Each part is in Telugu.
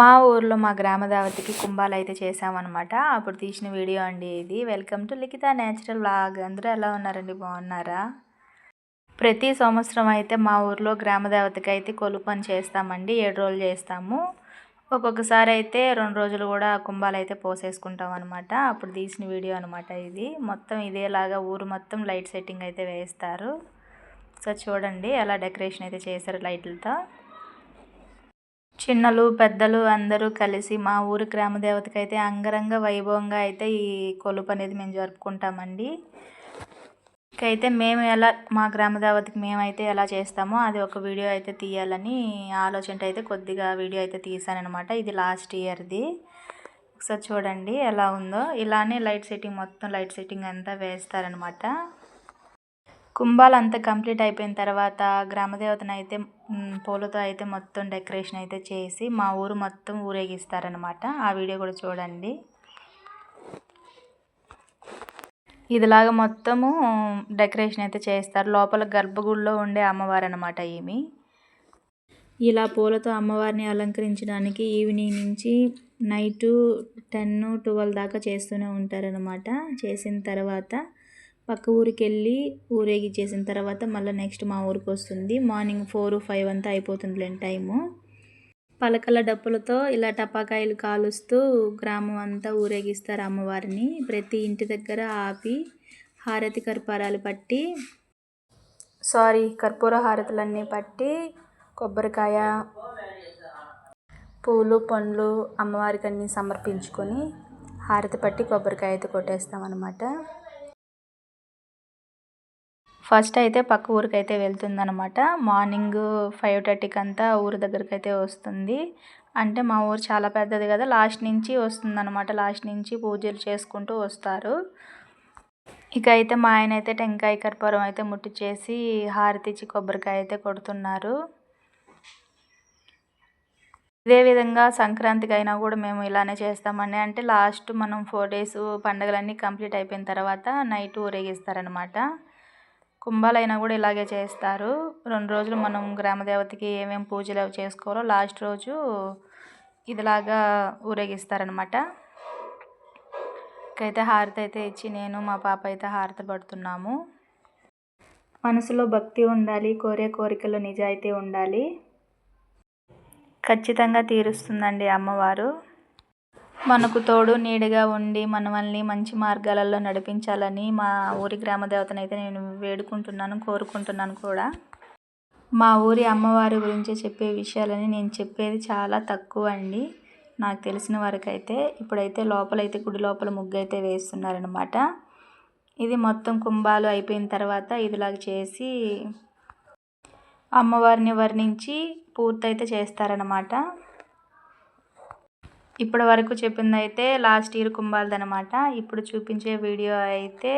మా ఊర్లో మా గ్రామ దేవతకి కుంభాలు అయితే చేసామన్నమాట అప్పుడు తీసిన వీడియో అండి ఇది. Welcome to Likhitha natural blog అందరూ ఎలా ఉన్నారండి? బాగున్నారా? ప్రతి సంవత్సరం అయితే మా ఊర్లో గ్రామ దేవతకి అయితే కొలుపని చేస్తామండి. ఏడు రోజులు చేస్తాము. ఒక్కొక్కసారి అయితే రెండు రోజులు కూడా కుంభాలు అయితే పోసేసుకుంటాం అనమాట అప్పుడు తీసిన వీడియో అనమాట ఇది. మొత్తం ఇదేలాగా ఊరు మొత్తం లైట్ సెట్టింగ్ అయితే వేస్తారు. సో చూడండి ఎలా డెకరేషన్ అయితే చేశారు లైట్లతో. చిన్నలు పెద్దలు అందరూ కలిసి మా ఊరి గ్రామ దేవతకి అయితే అంగరంగ వైభవంగా అయితే ఈ కొలుపు అనేది మేము జరుపుకుంటామండి. అయితే మేము ఎలా మా గ్రామ దేవతకి మేమైతే ఎలా చేస్తామో అది ఒక వీడియో అయితే తీయాలని ఆలోచన అయితే కొద్దిగా వీడియో అయితే తీసానమాట ఇది లాస్ట్ ఇయర్ది. ఒకసారి చూడండి ఎలా ఉందో. ఇలానే లైట్ సెట్టింగ్ మొత్తం లైట్ సెట్టింగ్ అంతా వేస్తారనమాట కుంభాలు అంతా కంప్లీట్ అయిపోయిన తర్వాత గ్రామదేవతను అయితే పూలతో అయితే మొత్తం డెకరేషన్ అయితే చేసి మా ఊరు మొత్తం ఊరేగిస్తారనమాట ఆ వీడియో కూడా చూడండి. ఇదిలాగా మొత్తము డెకరేషన్ అయితే చేస్తారు. లోపల గర్భగుడిలో ఉండే అమ్మవారు అనమాట ఏమి ఇలా పూలతో అమ్మవారిని అలంకరించడానికి ఈవినింగ్ నుంచి నైటు టెన్ ట్వెల్వ్ దాకా చేస్తూనే ఉంటారనమాట చేసిన తర్వాత పక్క ఊరికి వెళ్ళి ఊరేగించేసిన తర్వాత మళ్ళీ నెక్స్ట్ మా ఊరికి వస్తుంది మార్నింగ్ ఫోర్ ఫైవ్ అంతా అయిపోతుంది టైము. పలకల డప్పులతో ఇలా టపాకాయలు కాలుస్తూ గ్రామం అంతా ఊరేగిస్తారు అమ్మవారిని. ప్రతి ఇంటి దగ్గర ఆపి హారతి కర్పూరాలు పట్టి సారీ కర్పూర హారతులన్నీ పట్టి కొబ్బరికాయ పూలు పండ్లు అమ్మవారికి అన్నీ సమర్పించుకొని హారతి పట్టి కొబ్బరికాయ అయితే కొట్టేస్తామన్నమాట. ఫస్ట్ అయితే పక్క ఊరికి అయితే వెళ్తుందనమాట మార్నింగ్ ఫైవ్ థర్టీకి అంతా ఊరి దగ్గరికి అయితే వస్తుంది. అంటే మా ఊరు చాలా పెద్దది కదా లాస్ట్ నుంచి వస్తుందనమాట లాస్ట్ నుంచి పూజలు చేసుకుంటూ వస్తారు. ఇక అయితే మా ఆయన అయితే టెంకాయ కర్పూరం అయితే ముట్టించేసి హారతిచ్చి కొబ్బరికాయ అయితే కొడుతున్నారు. ఇదే విధంగా సంక్రాంతికి అయినా కూడా మేము ఇలానే చేస్తామండి. అంటే లాస్ట్ మనం ఫోర్ డేస్ పండుగలన్నీ కంప్లీట్ అయిపోయిన తర్వాత నైట్ ఊరేగిస్తారనమాట కుంభాలైనా కూడా ఇలాగే చేస్తారు. రెండు రోజులు మనం గ్రామదేవతకి ఏమేమి పూజలు అవి చేసుకోవాలో లాస్ట్ రోజు ఇదిలాగా ఊరేగిస్తారనమాట అయితే హారతి అయితే ఇచ్చి నేను మా పాప అయితే హారతి పడుతున్నాము. మనసులో భక్తి ఉండాలి కోరే కోరికలు నిజాయితీ ఉండాలి. ఖచ్చితంగా తీరుస్తుందండి అమ్మవారు. మనకు తోడు నీడగా ఉండి మనల్ని మంచి మార్గాలలో నడిపించాలని మా ఊరి గ్రామ దేవతనైతే నేను వేడుకుంటున్నాను కోరుకుంటున్నాను కూడా. మా ఊరి అమ్మవారి గురించి చెప్పే విషయాలని నేను చెప్పేది చాలా తక్కువ అండి. నాకు తెలిసిన వరకైతే ఇప్పుడైతే లోపలైతే గుడి లోపల ముగ్గు అయితే వేస్తున్నారనమాట ఇది మొత్తం కుంభాలు అయిపోయిన తర్వాత ఇదిలాగా చేసి అమ్మవారిని వర్ణించి పూర్తయితే చేస్తారనమాట ఇప్పటి వరకు చెప్పింది అయితే లాస్ట్ ఇయర్ కుంభాలదనమాట ఇప్పుడు చూపించే వీడియో అయితే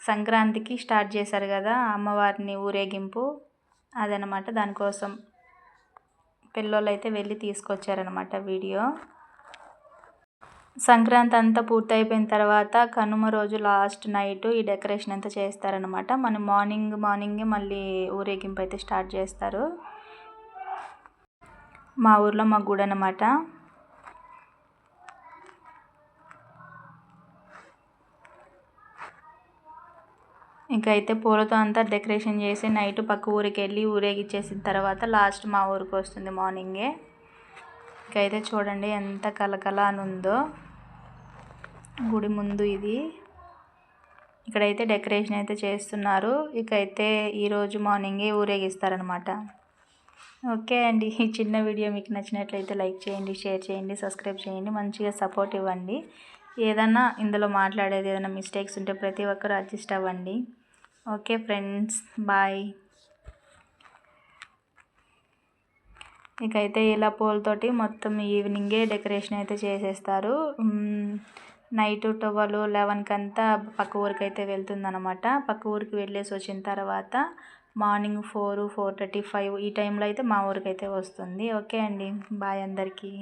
సంక్రాంతికి స్టార్ట్ చేశారు కదా అమ్మవారిని ఊరేగింపు అదనమాట దానికోసం పిల్లలు అయితే వెళ్ళి తీసుకొచ్చారనమాట వీడియో. సంక్రాంతి అంతా పూర్తయిపోయిన తర్వాత కనుమ రోజు లాస్ట్ నైట్ ఈ డెకరేషన్ అంతా చేస్తారనమాట మనం మార్నింగ్ మార్నింగే మళ్ళీ ఊరేగింపు అయితే స్టార్ట్ చేస్తారు. మా ఊర్లో మా గుడి అనమాట ఇంకా అయితే పూలతో అంతా డెకరేషన్ చేసి నైట్ పక్క ఊరికి వెళ్ళి ఊరేగిచ్చేసిన తర్వాత లాస్ట్ మా ఊరికి వస్తుంది మార్నింగే. అయితే చూడండి ఎంత కలకల అని ఉందో. గుడి ముందు ఇది. ఇక్కడైతే డెకరేషన్ అయితే చేస్తున్నారు. ఇకైతే ఈరోజు మార్నింగే ఊరేగిస్తారనమాట ఓకే అండి. ఈ చిన్న వీడియో మీకు నచ్చినట్లయితే లైక్ చేయండి షేర్ చేయండి సబ్స్క్రైబ్ చేయండి. మంచిగా సపోర్ట్ ఇవ్వండి. ఏదన్నా ఇందులో మాట్లాడేది ఏదైనా మిస్టేక్స్ ఉంటే ప్రతి ఒక్కరు అడ్జస్ట్ అవ్వండి. Okay friends bye. ఇకైతే ఇలా పూలతోటి మొత్తం ఈవినింగే డెకరేషన్ అయితే చేసేస్తారు. నైట్ ట్వెల్వ్ లెవెన్కి అంతా పక్క ఊరికి అయితే వెళ్తుందనమాట పక్క ఊరికి వెళ్ళేసి వచ్చిన తర్వాత morning four four thirty five ఈ టైంలో అయితే మా ఊరికి అయితే వస్తుంది. ఓకే అండి బాయ్ అందరికీ.